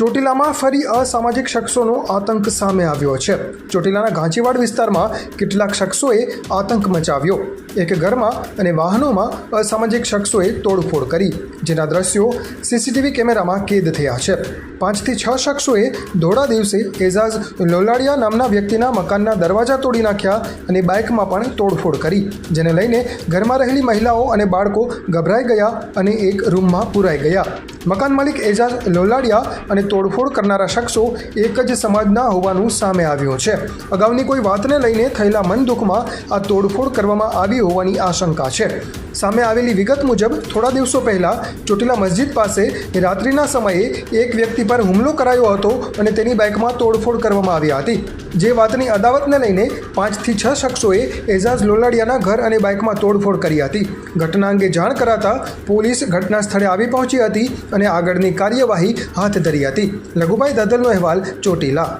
ચોટીલામાં ફરી અસામાજિક શખ્સોનો આતંક સામે આવ્યો છે. ચોટીલાના ઘાંચીવાડ વિસ્તારમાં કેટલાક શખ્સોએ આતંક મચાવ્યો. એક ઘરમાં અને વાહનોમાં અસામાજિક શખ્સોએ તોડફોડ કરી, જેના દ્રશ્યો સીસીટીવી કેમેરામાં કેદ થયા છે. પાંચથી છ શખ્સોએ ધોળા દિવસે એઝાઝ લોલાડિયા નામના વ્યક્તિના મકાનના દરવાજા તોડી નાખ્યા અને બાઇકમાં પણ તોડફોડ કરી, જેને લઈને ઘરમાં રહેલી મહિલાઓ અને બાળકો ગભરાઈ ગયા અને એક રૂમમાં પુરાઈ ગયા. મકાન માલિક એજાઝ લોલાડિયા અને તોડફોડ કરનારા શખ્સો એક જ સમાજના હોવાનું સામે આવ્યું છે. અગાઉની કોઈ વાતને લઈને થયેલા મન દુઃખમાં આ તોડફોડ કરવામાં આવી હોવાની આશંકા છે. સામે આવેલી વિગત મુજબ, થોડા દિવસો પહેલા ચોટીલા મસ્જિદ પાસે રાત્રિના સમયે એક વ્યક્તિ પર હુમલો કરાયો હતો અને તેની બાઇકમાં તોડફોડ કરવામાં આવી હતી. જે વાતની અદાવતને લઈને પાંચથી છ શખ્સોએ એઝાઝ લોલાડિયાના ઘર અને બાઇકમાં તોડફોડ કરી હતી. ઘટના અંગે જાણ કરાતા પોલીસ ઘટના સ્થળે આવી પહોંચી હતી અને આગળની કાર્યવાહી હાથ ધરી હતી. લઘુભાઈ દદલનો અહેવાલ ચોટીલા.